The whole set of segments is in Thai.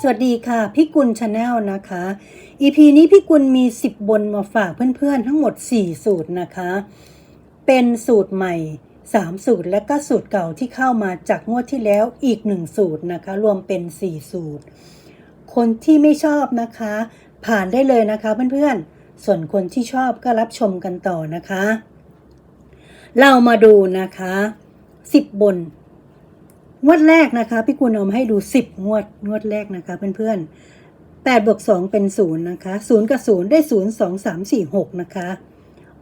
สวัสดีค่ะพี่กุลชาแนลนะคะ EP นี้พี่กุลมี 10 บนมาฝากเพื่อนๆ ทั้งหมด 4 สูตรนะคะ เป็นสูตรใหม่ 3 สูตรและก็สูตรเก่าที่เข้ามาจากงวดที่แล้วอีก 1 สูตรนะคะ รวมเป็น 4 สูตร คนที่ไม่ชอบนะคะ ผ่านได้เลยนะคะเพื่อนๆ ส่วนคนที่ชอบก็รับชมกันต่อนะคะ เรามาดูนะคะ 10 บน งวดแรกนะคะ พี่กุลเอมให้ดู10งวดงวดแรกนะคะเพื่อนๆ8บวก2เป็น0นะคะ0กับ0ได้0 2 3 4 6นะคะ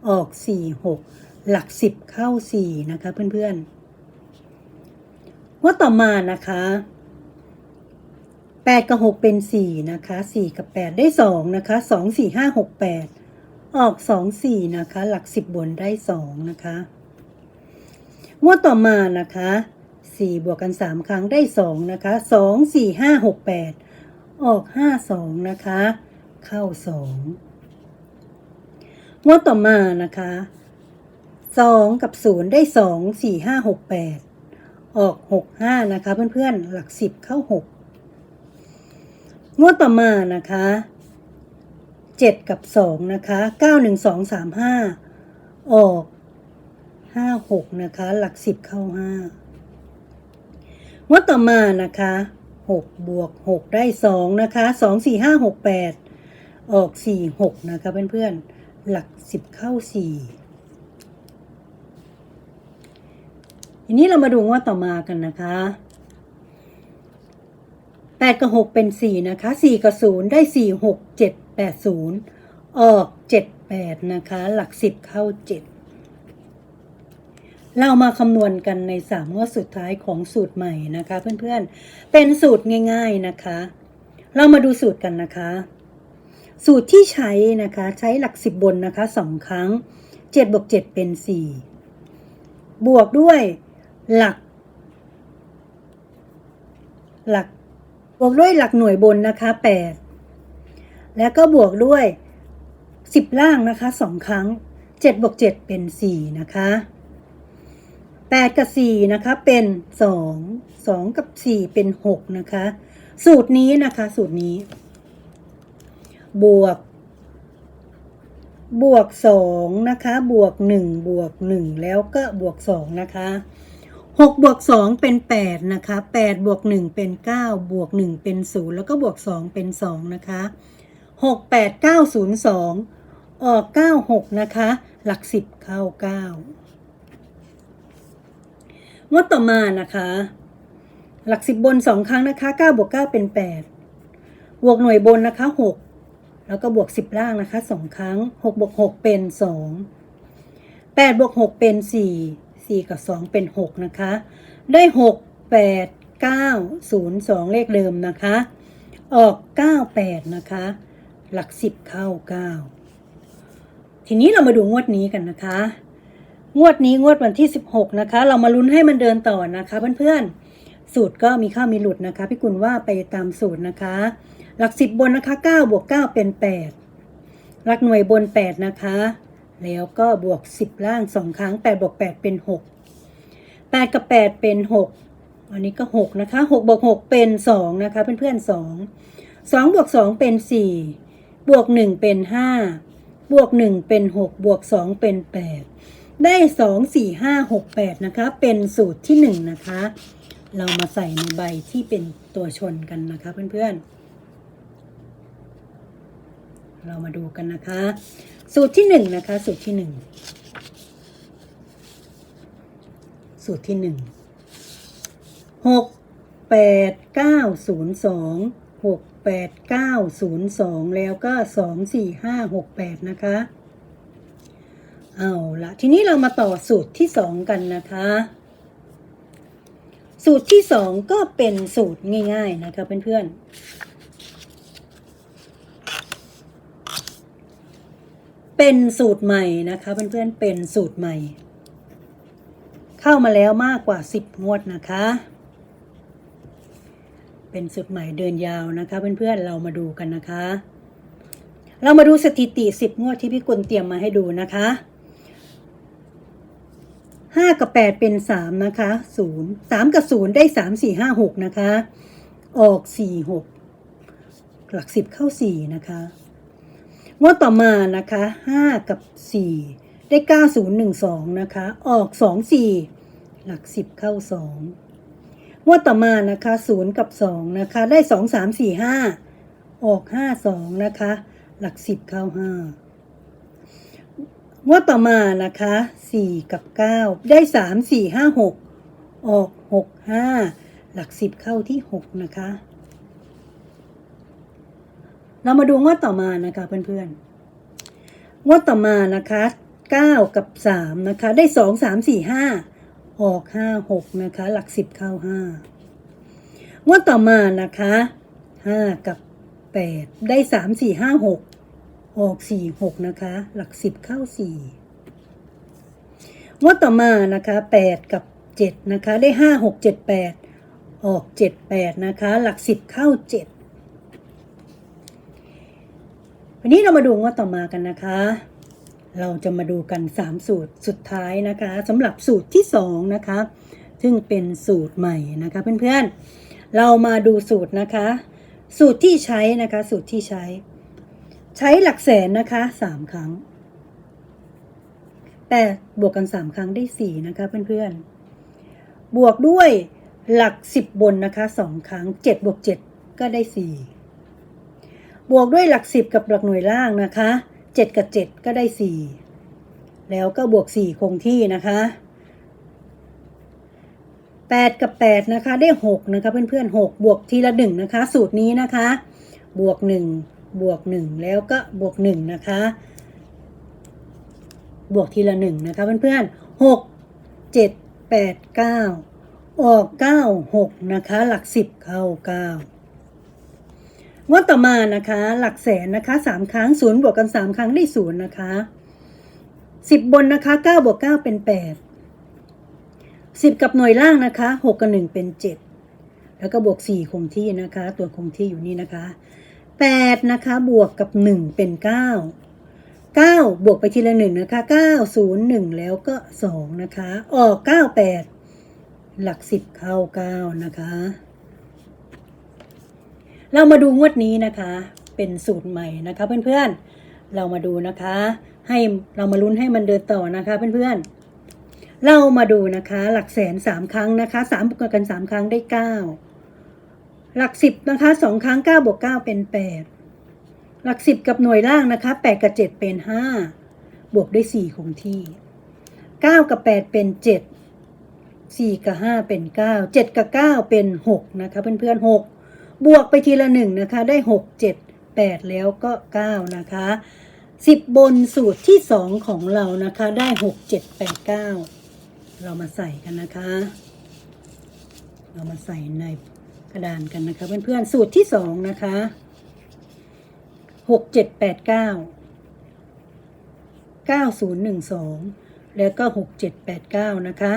ออก4 6หลัก10เข้า4นะคะเพื่อนๆงวดต่อมานะคะ8กับ6เป็น4นะคะ4กับ8ได้2นะคะ2 4 5 6 8ออก2 4นะคะ หลัก10บนได้2นะคะงวดต่อมานะคะ สี่บวกกันสามครั้งได้สองนะคะสองสี่ห้าหกแปดออกห้าสองนะคะ เข้าสองงวดต่อมานะคะสองกับศูนย์ได้สองสี่ห้าหกแปดออกหกห้านะคะ เพื่อนๆหลักสิบเข้าหกงวดต่อมานะคะเจ็ดกับสองนะคะเก้าหนึ่งสองสามห้าออกห้าหกนะคะ หลักสิบเข้าห้า งวดต่อมานะคะหกบวกหกได้สองนะคะสองสี่ห้าหกแปดออกสี่หกนะคะเพื่อนๆ หลักสิบเข้าสี่ทีนี้เรามาดูงวดต่อมากันนะคะแปดกับหกเป็นสี่นะคะสี่กับศูนย์ได้สี่หกเจ็ดแปดศูนย์ออกเจ็ดแปดนะคะ หลักสิบเข้าเจ็ด เรามาคำนวณกันในสามงวดสุดท้ายของสูตรใหม่นะคะเพื่อนๆ เป็นสูตรง่าย ๆนะคะ เรามาดูสูตรกันนะคะ สูตรที่ใช้นะคะใช้หลักสิบบนนะคะสองครั้งเจ็ดบวกเจ็ดเป็นสี่บวกด้วยหลัก หลัก บวกด้วยหลักหน่วยบนนะคะแปดแล้วก็บวกด้วยสิบล่างนะคะสองครั้งเจ็ดบวกเจ็ดเป็นสี่นะคะ แปดกับสี่นะคะ เป็นสองสองกับสี่เป็นหกนะคะ สูตรนี้นะคะ สูตรนี้ บวก บวกสองนะคะ บวกหนึ่งบวกหนึ่งแล้วก็บวกสองนะคะหกบวกสองเป็นแปดนะคะแปดบวกหนึ่งเป็นเก้าบวกหนึ่งเป็นศูนย์แล้วก็บวกสองเป็นสองนะคะหกแปดเก้าศูนย์สองออกเก้าหกนะคะ หลักสิบเข้าเก้า งวดต่อมานะคะ หลักสิบบนสองครั้งนะคะเก้าบวกเก้าเป็นแปดบวกหน่วยบนนะคะหกแล้วก็บวกสิบล่างนะคะสองครั้งหกบวกหกเป็นสองแปดบวกหกเป็นสี่สี่กับสองเป็นหกนะคะ ได้หกแปดเก้าศูนย์สองเลขเดิมนะคะ ออกเก้าแปดนะคะ หลักสิบเข้าเก้าทีนี้เรามาดูงวดนี้กันนะคะ งวดนี้งวดวันที่ 16 นะคะ เรามาลุ้นให้มันเดินต่อนะคะเพื่อนๆ สูตรก็มีเข้ามีหลุดนะคะ พี่กุลว่าไปตามสูตรนะคะ หลักสิบบนนะคะ9บวก9เป็น 8 หลักหน่วยบน 8 นะคะ แล้วก็บวก 10 ล่าง 2 ครั้ง8บวก8 เป็น 6 8 กับ 8 เป็น 6 อันนี้ก็ 6 นะคะ6บวก6เป็น 2 นะคะ เพื่อนๆ 2 2บวก2เป็น 4 บวก 1 เป็น 5 บวก 1 เป็น 6 บวก 2 เป็น 8 ได้สองสี่ห้าหกแปดนะคะ เป็นสูตรที่หนึ่งนะคะ เรามาใส่ในใบที่เป็นตัวชนกันนะคะเพื่อนๆ เรามาดูกันนะคะ สูตรที่หนึ่งนะคะ สูตรที่หนึ่งสูตรที่หนึ่งหกแปดเก้าศูนย์สองหกแปดเก้าศูนย์สองแล้วก็สองสี่ห้าหกแปดนะคะ เอาละทีนี้เรามาต่อสูตรที่สองกันนะคะ สูตรที่สองก็เป็นสูตรง่าย ๆ นะคะเพื่อนๆ เป็นสูตรใหม่นะคะเพื่อนๆ เป็นสูตรใหม่ เข้ามาแล้วมากกว่าสิบงวดนะคะ เป็นสูตรใหม่เดินยาวนะคะเพื่อนๆ เรามาดูกันนะคะเรามาดูสถิติสิบงวดที่พี่กุลเตรียมมาให้ดูนะคะ ห้ากับแปดเป็นสามนะคะศูนย์สามกับศูนย์ได้สามสี่ห้าหกนะคะ ออกสี่หกหลักสิบเข้าสี่นะคะงวดต่อมานะคะห้ากับสี่ได้เก้าศูนย์หนึ่งสองนะคะ ออกสองสี่หลักสิบเข้าสองงวดต่อมานะคะศูนย์กับสองนะคะ ได้สองสามสี่ห้าออกห้าสองนะคะ หลักสิบเข้าห้า งวดต่อมานะคะสี่กับเก้าได้สามสี่ห้าหกออกหกห้าหลักสิบเข้าที่หกนะคะ เรามาดูงวดต่อมานะคะเพื่อนๆ งวดต่อมานะคะเก้ากับสามนะคะ ได้สองสามสี่ห้าออกห้าหกนะคะ หลักสิบเข้าห้างวดต่อมานะคะห้ากับแปดได้สามสี่ห้าหก ออกสี่หกนะคะ หลักสิบเข้าสี่งวดต่อมานะคะแปดกับเจ็ดนะคะได้ห้าหกเจ็ดแปดออกเจ็ดแปดนะคะ หลักสิบเข้าเจ็ดวันนี้เรามาดูงวดต่อมากันนะคะ เราจะมาดูกัน3สูตรสุดท้ายนะคะสำหรับสูตรที่2นะคะ ซึ่งเป็นสูตรใหม่นะคะเพื่อนๆเรามาดูสูตรนะคะ สูตรที่ใช้นะคะ สูตรที่ใช้ ใช้หลักแสนนะคะ3ครั้ง แต่บวกกัน3ครั้งได้4นะคะเพื่อนๆ บวกด้วยหลัก10บบนนะคะ2ครั้ง7บวก7ก็ได้4บวกด้วยหลักสิบกับหลักหน่วยล่างนะคะเจ็ดกับเจ็ดก็ได้สี่แล้วก็บวกสี่คงที่นะคะแปดกับแปดนะคะได้หกนะคะเพื่อนๆหกบวกทีละหนึ่งนะคะ สูตรนี้นะคะ บวกหนึ่ง บวกหนึ่งแล้วก็บวกหนึ่งนะคะ บวกทีละหนึ่งนะคะเพื่อนๆหกเจ็ดแปดเก้าออกเก้าหกนะคะ หลักสิบเข้าเก้างวดต่อมานะคะ หลักแสนนะคะสามครั้งศูนย์บวกกันสามครั้งได้ศูนย์นะคะสิบบนนะคะเก้าบวกเก้าเป็นแปดสิบกับหน่วยล่างนะคะหกกับหนึ่งเป็นเจ็ดแล้วก็บวกสี่คงที่นะคะ ตัวคงที่อยู่นี่นะคะ แปดนะคะ บวกกับหนึ่งเป็นเก้าเก้าบวกไปทีละหนึ่งนะคะเก้าศูนย์หนึ่งแล้วก็สองนะคะ ออกเก้าแปดหลักสิบเข้าเก้านะคะ เรามาดูงวดนี้นะคะ เป็นสูตรใหม่นะคะเพื่อนๆ เรามาดูนะคะ ให้เรามาลุ้นให้มันเดินต่อนะคะเพื่อนๆ เรามาดูนะคะ หลักแสนสามครั้งนะคะสามบวกกันสามครั้งได้เก้า หลักสิบนะคะสองครั้งเก้าบวกเก้าเป็นแปดหลักสิบกับหน่วยล่างนะคะแปดกับเจ็ดเป็นห้าบวกด้วยสี่คงที่เก้ากับแปดเป็นเจ็ดสี่กับห้าเป็นเก้าเจ็ดกับเก้าเป็นหกนะคะเพื่อนๆหกบวกไปทีละหนึ่งนะคะได้หกเจ็ดแปดแล้วก็เก้านะคะสิบบนสูตรที่สองของเรานะคะได้หกเจ็ดแปดเก้าเรามาใส่กันนะคะ เรามาใส่ใน กระดานกันนะคะเพื่อนๆสูตรที่สองนะคะหกเจ็ดแปดเก้าเก้าศูนย์หนึ่งสองแล้วก็หกเจ็ดแปดเก้านะคะ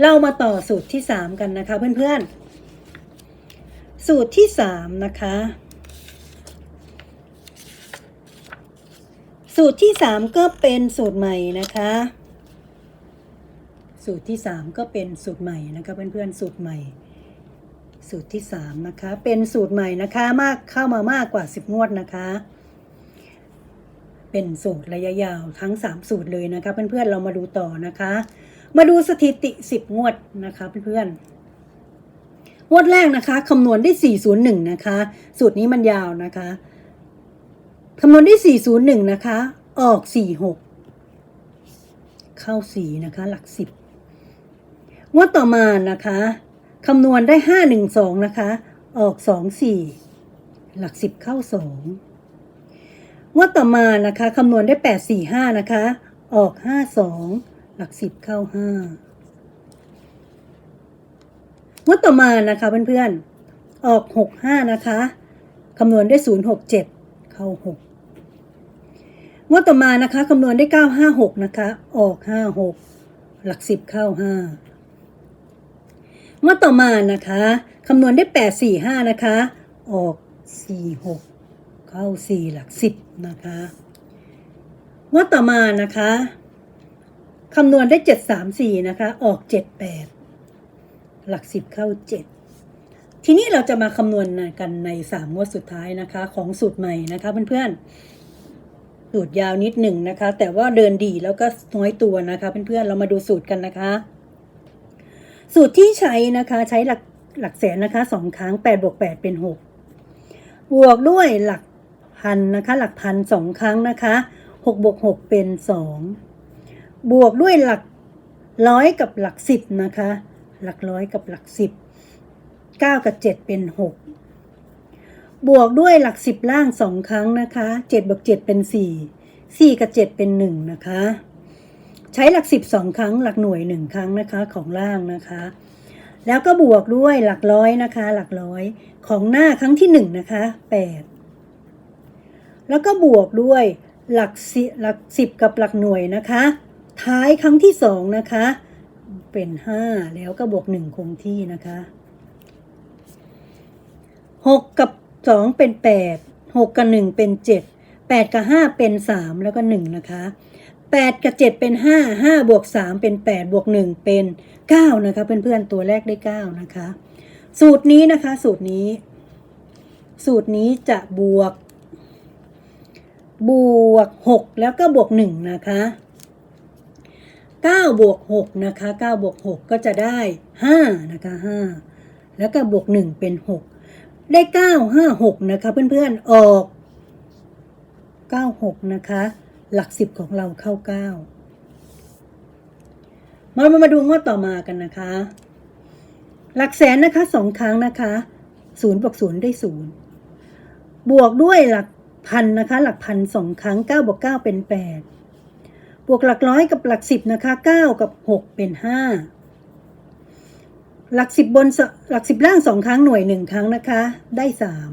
เรามาต่อสูตรที่สามกันนะคะเพื่อนๆ สูตรที่สามนะคะ สูตรที่สามก็เป็นสูตรใหม่นะคะ สูตรที่สามก็เป็นสูตรใหม่นะคะเพื่อนๆสูตรใหม่ สูตรที่สามนะคะเป็นสูตรใหม่นะคะมากเข้ามามากกว่าสิบงวดนะคะ เป็นสูตรระยะยาวทั้งสามสูตรเลยนะคะเพื่อนๆเรามาดูต่อนะคะ มาดูสถิติสิบงวดนะคะเพื่อนๆงวดแรกนะคะคำนวณได้ 401 นะคะ สูตรนี้มันยาวนะคะคำนวณได้ 401 นะคะ ออก 46 เข้า 4 นะคะ หลัก 10 งวดต่อมานะคะคำนวณได้512นะคะ ออก24หลัก10เข้า2งวดต่อมานะคะคำนวณได้845นะคะ ออก52หลัก10เข้า5งวดต่อมานะคะเพื่อนๆออกหกห้านะคะคำนวณได้ศูนย์หกเจ็ดเข้าหกงวดต่อมานะคะคำนวณได้เก้าห้าหกนะคะ ออกห้าหกหลักสิบเข้าห้า งวดต่อมานะคะคำนวณได้แปดสี่ห้านะคะ ออกสี่หกเข้าสี่หลักสิบนะคะงวดต่อมานะคะคำนวณได้เจ็ดสามสี่นะคะ ออกเจ็ดแปดหลักสิบเข้าเจ็ดทีนี้เราจะมาคำนวณกันในสามงวดสุดท้ายนะคะ ของสูตรใหม่นะคะเพื่อนๆ สูตรยาวนิดหนึ่งนะคะ แต่ว่าเดินดีแล้วก็น้อยตัวนะคะเพื่อนๆ เรามาดูสูตรกันนะคะ สูตรที่ใช้นะคะใช้หลักหลักแสนนะคะสองครั้งแปดบวกแปดเป็นหกบวกด้วยหลักพันนะคะหลักพันสองครั้งนะคะหกบวกหกเป็นสองบวกด้วยหลักร้อยกับหลักสิบนะคะ หลักร้อยกับหลักสิบเก้ากับเจ็ดเป็นหกบวกด้วยหลักสิบล่างสองครั้งนะคะเจ็ดบวกเจ็ดเป็นสี่สี่กับเจ็ดเป็นหนึ่งนะคะ ใช้หลักสิบสองครั้ง หลักหน่วยหนึ่งครั้งนะคะของล่างนะคะ แล้วก็บวกด้วยหลักร้อยนะคะ หลักร้อยของหน้าครั้งที่หนึ่งนะคะแปดแล้วก็บวกด้วยหลักสิหลักสิบกับหลักหน่วยนะคะ ท้ายครั้งที่สองนะคะ เป็นห้าแล้วก็บวกหนึ่งคงที่นะคะหกกับสองเป็นแปดหกกับหนึ่งเป็นเจ็ดแปดกับห้าเป็นสามแล้วก็หนึ่งนะคะ แปดกับเจ็ดเป็นห้าห้าบวกสามเป็นแปดบวกหนึ่งเป็นเก้านะคะ เพื่อนๆ ตัวแรกได้เก้านะคะ สูตรนี้นะคะ สูตรนี้ สูตรนี้จะบวก บวกหกแล้วก็บวกหนึ่งนะคะเก้าบวกหกนะคะเก้าบวกหกก็จะได้ห้านะคะห้าแล้วก็บวกหนึ่งเป็นหกได้เก้าห้าหกนะคะเพื่อนๆ ออกเก้าหกนะคะ หลักสิบของเราเข้าเก้ามามามาดูงวดต่อมากันนะคะ หลักแสนนะคะสองครั้งนะคะศูนย์บวกศูนย์ได้ศูนย์บวกด้วยหลักพันนะคะ หลักพันสองครั้งเก้าบวกเก้าเป็นแปดบวกหลักร้อยกับหลักสิบนะคะเก้ากับหกเป็นห้าหลักสิบบนหลักสิบล่างสองครั้งหน่วยหนึ่งครั้งนะคะ ได้สาม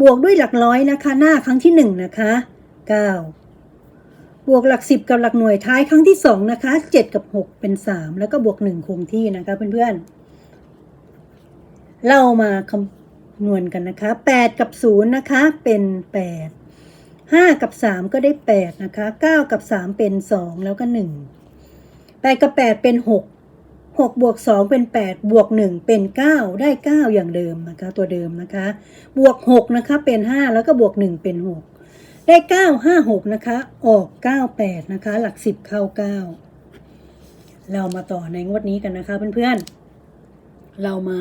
บวกด้วยหลักร้อยนะคะ หน้าครั้งที่หนึ่งนะคะเก้าบวกหลักสิบกับหลักหน่วยท้ายครั้งที่สองนะคะเจ็ดกับหกเป็นสามแล้วก็บวกหนึ่งคงที่นะคะเพื่อนๆ เรามาคำนวณกันนะคะแปดกับศูนย์นะคะ เป็นแปดห้ากับสามก็ได้แปดนะคะเก้ากับสามเป็นสองแล้วก็หนึ่งแปดกับแปดเป็นห กหกบวกสองเป็นแปดบวกหนึ่งเป็นเก้าได้เก้าอย่างเดิมนะคะ ตัวเดิมนะคะ บวกหกนะคะ เป็นห้าแล้วก็บวกหนึ่งเป็นหกได้เก้าห้าหกนะคะ ออกเก้าแปดนะคะ หลักสิบเข้าเก้าเรามาต่อในงวดนี้กันนะคะเพื่อนๆ เรามา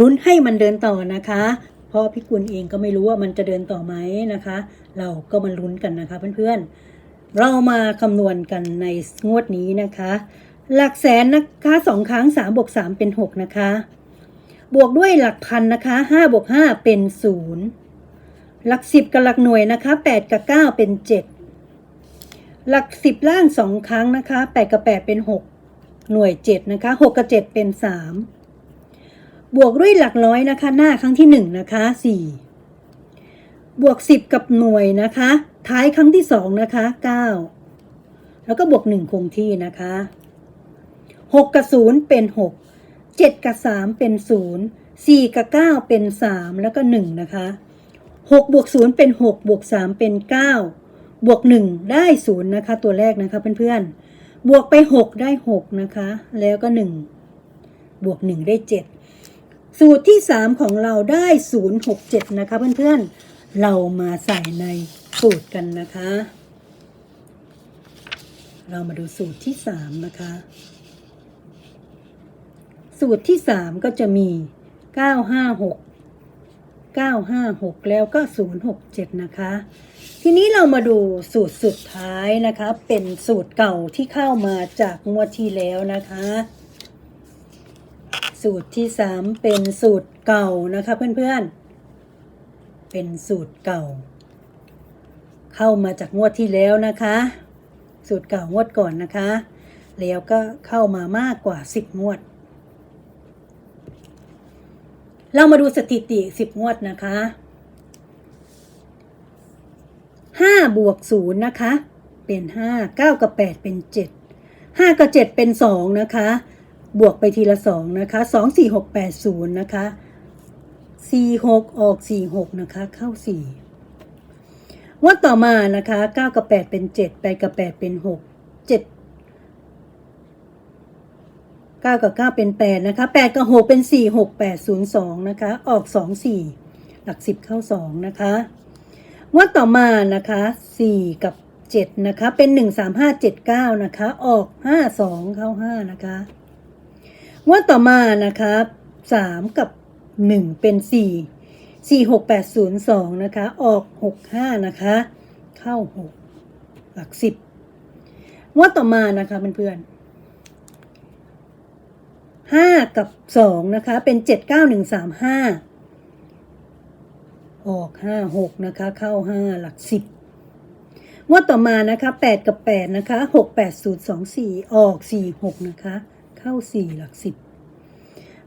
ลุ้นให้มันเดินต่อนะคะเพราะพี่กุลเองก็ไม่รู้ว่ามันจะเดินต่อไหมนะคะ เราก็มาลุ้นกันนะคะเพื่อนๆ เรามาคำนวณกันในงวดนี้นะคะ หลักแสนนะคะสองครั้งสามบวกสามเป็นหกนะคะ บวกด้วยหลักพันนะคะห้าบวกห้าเป็นศูนย์หลักสิบกับหลักหน่วยนะคะแปดกับเก้าเป็นเจ็ดหลักสิบล่างสองครั้งนะคะแปดกับแปดเป็นหกหน่วยเจ็ดนะคะหกกับเจ็ดเป็นสามบวกด้วยหลักร้อยนะคะ หน้าครั้งที่หนึ่งนะคะสี่บวกสิบกับหน่วยนะคะ ท้ายครั้งที่สองนะคะเก้าแล้วก็บวกหนึ่งคงที่นะคะ หกกับศูนย์เป็นหกเจ็ดกับสามเป็นศูนย์สี่กับเก้าเป็นสามแล้วก็หนึ่งนะคะหกบวกศูนย์เป็นหกบวกสามเป็นเก้าบวกหนึ่งได้ศูนย์นะคะ ตัวแรกนะคะเพื่อนๆบวกไปหกได้หกนะคะ แล้วก็หนึ่งบวกหนึ่งได้เจ็ดสูตรที่สามของเราได้ศูนย์หกเจ็ดนะคะเพื่อนๆเรามาใส่ในสูตรกันนะคะ เรามาดูสูตรที่สามนะคะ สูตรที่สามก็จะมีเก้าห้าหกเก้าห้าหกแล้วก็ศูนย์หกเจ็ดนะคะ ทีนี้เรามาดูสูตรสุดท้ายนะคะ เป็นสูตรเก่าที่เข้ามาจากงวดที่แล้วนะคะ สูตรที่สามเป็นสูตรเก่านะคะเพื่อนๆ เป็นสูตรเก่า เข้ามาจากงวดที่แล้วนะคะ สูตรเก่างวดก่อนนะคะ แล้วก็เข้ามามากกว่าสิบงวด เรามาดูสถิติสิบงวดนะคะห้าบวกศูนย์นะคะ เป็นห้าเก้ากับแปดเป็นเจ็ดห้ากับเจ็ดเป็นสองนะคะ บวกไปทีละสองนะคะสองสี่หกแปดศูนย์นะคะสี่หกออกสี่หกนะคะ เข้าสี่งวดต่อมานะคะเก้ากับแปดเป็นเจ็ดแปดกับแปดเป็นหก เก้ากับเก้าเป็นแปดนะคะแปดกับหกเป็นสี่หกแปดศูนย์สองนะคะ ออกสองสี่หลักสิบเข้าสองนะคะงวดต่อมานะคะสี่กับเจ็ดนะคะ เป็นหนึ่งสามห้าเจ็ดเก้านะคะ ออกห้าสองเข้าห้านะคะงวดต่อมานะคะสามกับหนึ่งเป็นสี่สี่หกแปดศูนย์สองนะคะ ออกหกห้านะคะ เข้าหกหลักสิบงวดต่อมานะคะเพื่อนๆ ห้ากับสองนะคะ เป็นเจ็ดเก้าหนึ่งสามห้าออกห้าหกนะคะ เข้าห้าหลักสิบงวดต่อมานะคะแปดกับแปดนะคะหกแปดศูนย์สองสี่ออกสี่หกนะคะ เข้าสี่หลักสิบ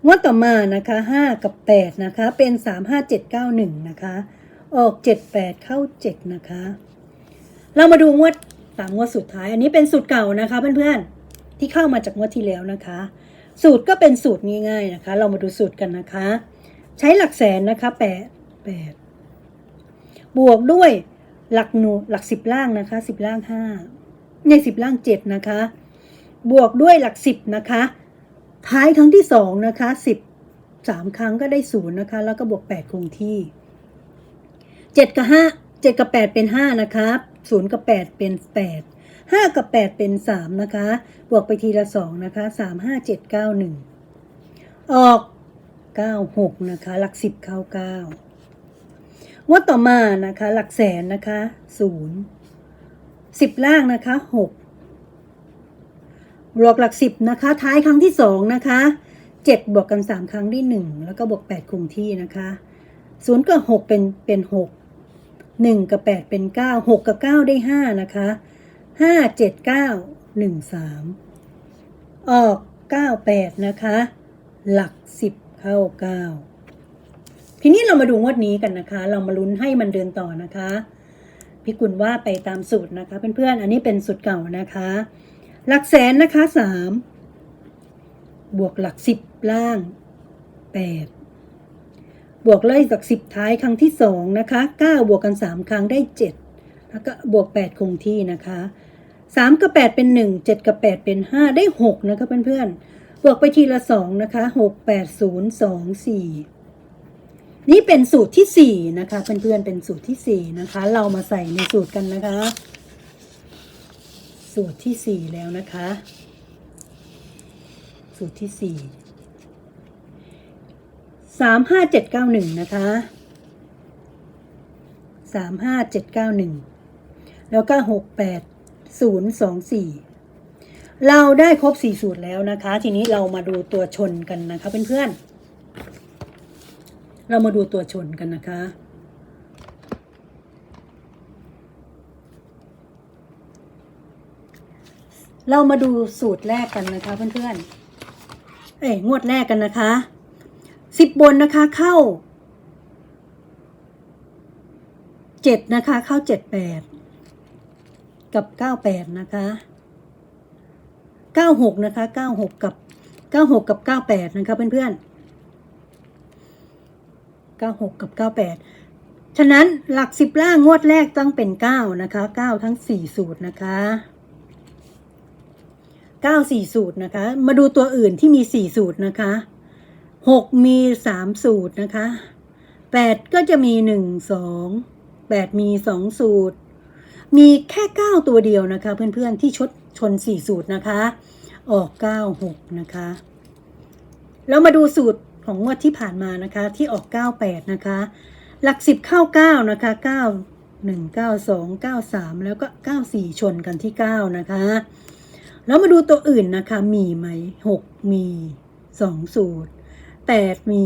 งวดต่อมานะคะห้ากับแปดนะคะ เป็นสามห้าเจ็ดเก้าหนึ่งนะคะ ออกเจ็ดแปดเข้าเจ็ดนะคะ เรามาดูงวดสามงวดสุดท้าย อันนี้เป็นสูตรเก่านะคะเพื่อนๆ ที่เข้ามาจากงวดที่แล้วนะคะ สูตรก็เป็นสูตรง่ายๆนะคะ เรามาดูสูตรกันนะคะ ใช้หลักแสนนะคะแปดแปดบวกด้วยหลักหนูหลักสิบล่างนะคะสิบล่างห้าในสิบล่างเจ็ดนะคะ บวกด้วยหลักสิบนะคะ ท้ายครั้งที่สองนะคะสิบสามครั้งก็ได้ศูนย์นะคะ แล้วก็บวกแปดคงที่เจ็ดกับห้าเจ็ดกับแปดเป็นห้านะคะศูนย์กับแปดเป็นแปด ห้ากับแปดเป็นสามนะคะ บวกไปทีละสองนะคะสามห้าเจ็ดเก้าหนึ่งออกเก้าหกนะคะ หลักสิบเข้าเก้างวดต่อมานะคะ หลักแสนนะคะศูนย์สิบล่างนะคะหกบวกหลักสิบนะคะ ท้ายครั้งที่สองนะคะเจ็ดบวกกันสามครั้งได้หนึ่งแล้วก็บวกแปดคงที่นะคะศูนย์กับหกเป็นเป็นหกหนึ่งกับแปดเป็นเก้าหกกับเก้าได้ห้านะคะ ห้าเจ็ดเก้าหนึ่งสามออกเก้าแปดนะคะ หลักสิบเข้าเก้าทีนี้เรามาดูงวดนี้กันนะคะ เรามาลุ้นให้มันเดินต่อนะคะพี่กุลว่าไปตามสูตรนะคะเพื่อนๆอันนี้เป็นสูตรเก่านะคะ หลักแสนนะคะสามบวกหลักสิบล่างแปดบวกเลยจากสิบท้ายครั้งที่สองนะคะเก้าบวกกันสามครั้งได้เจ็ดแล้วก็บวกแปดคงที่นะคะ สามกับแปดเป็นหนึ่งเจ็ดกับแปดเป็นห้าได้หกนะคะเพื่อนๆบวกไปทีละสองนะคะหกแปดศูนย์สองสี่นี่เป็นสูตรที่สี่นะคะ เพื่อนๆเป็นสูตรที่สี่นะคะ เรามาใส่ในสูตรกันนะคะ สูตรที่สี่แล้วนะคะ สูตรที่สี่สามห้าเจ็ดเก้าหนึ่งนะคะสามห้าเจ็ดเก้าหนึ่งแล้วก็หกแปด แปดศูนย์สองสี่เราได้ครบสี่สูตรแล้วนะคะ ทีนี้เรามาดูตัวชนกันนะคะเพื่อนๆ เรามาดูตัวชนกันนะคะเรามาดูสูตรแรกกันนะคะเพื่อนๆ เอ้ยงวดแรกกันนะคะสิบบนนะคะเข้าเจ็ดนะคะเข้าเจ็ดแปด กับเก้าแปดนะคะเก้าหกนะคะเก้าหกกับเก้าหกกับเก้าแปดนะคะเพื่อนๆเก้าหกกับเก้าแปดฉะนั้นหลักสิบล่างงวดแรกต้องเป็นเก้านะคะเก้าทั้งสี่สูตรนะคะเก้าสี่สูตรนะคะ มาดูตัวอื่นที่มีสี่สูตรนะคะหกมีสามสูตรนะคะแปดก็จะมีหนึ่งสองแปดมีสองสูตร มีแค่เก้าตัวเดียวนะคะ เพื่อนๆที่ชดชนสี่สูตรนะคะ ออกเก้าหกนะคะ แล้วมาดูสูตรของงวดที่ผ่านมานะคะ ที่ออก 98 นะคะ หลัก 10 เข้า 9 นะคะ 9 1 9 2 9 3 แล้วก็ 94 ชนกันที่ 9 นะคะ แล้วมาดูตัวอื่นนะคะ มีไหม 6 มี 2 สูตร 8 มี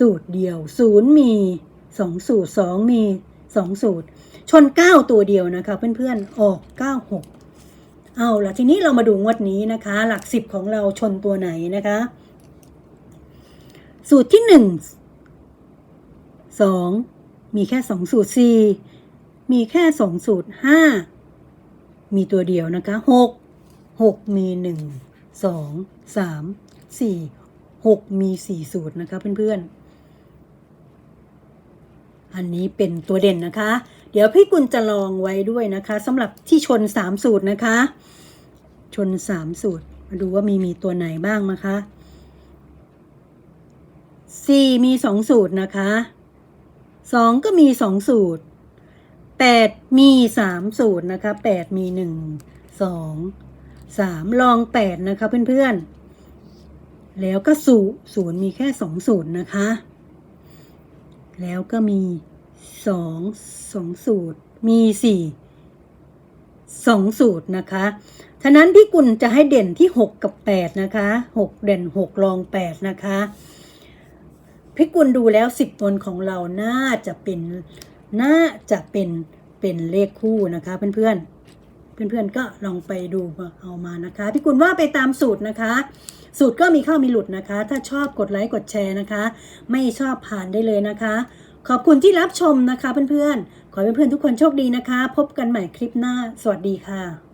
สูตรเดียว 0 มี 2 สูตร 2 มี 2 สูตร ชน 9 ตัวเดียวนะคะ เพื่อนๆออก 96 เอาล่ะทีนี้เรามาดูงวดนี้นะคะ หลัก 10 ของเราชนตัวไหนนะคะ สูตรที่หนึ่งสองมีแค่สองสูตรสี่มีแค่สองสูตรห้ามีตัวเดียวนะคะหกหกมีหนึ่งสองสามสี่หกมีสี่สูตรนะคะเพื่อนๆ อันนี้เป็นตัวเด่นนะคะ ดี๋ยวพี่กุลจะลองไว้ด้วยนะคะสำหรับที่ชนสามสูตรนะคะ ชนสามสูตร มาดูว่ามีมีตัวไหนบ้างนะคะสี่มีสองสูตรนะคะสองก็มีสองสูตรแปดมีสามสูตรนะคะแปดมีหนึ่งสองสามลองแปดนะคะเพื่อนๆ แล้วก็สูศูนย์มีแค่สองสูตรนะคะ แล้วก็มี สองสองสูตร มีสี่สองสูตรนะคะ ฉะนั้นพี่กุลจะให้เด่นที่หกกับแปดนะคะหกเด่นหกรองแปดนะคะพี่กุลดูแล้วสิบบนของเราน่าจะเป็นน่าจะเป็นเป็นเลขคู่นะคะ เพื่อนๆเพื่อนๆก็ลองไปดูเอามานะคะพี่กุลว่าไปตามสูตรนะคะ สูตรก็มีเข้ามีหลุดนะคะ ถ้าชอบกดไลค์กดแชร์นะคะ ไม่ชอบผ่านได้เลยนะคะ ขอบคุณที่รับชมนะคะเพื่อนๆ ขอให้เพื่อนๆทุกคนโชคดีนะคะ พบกันใหม่คลิปหน้า สวัสดีค่ะ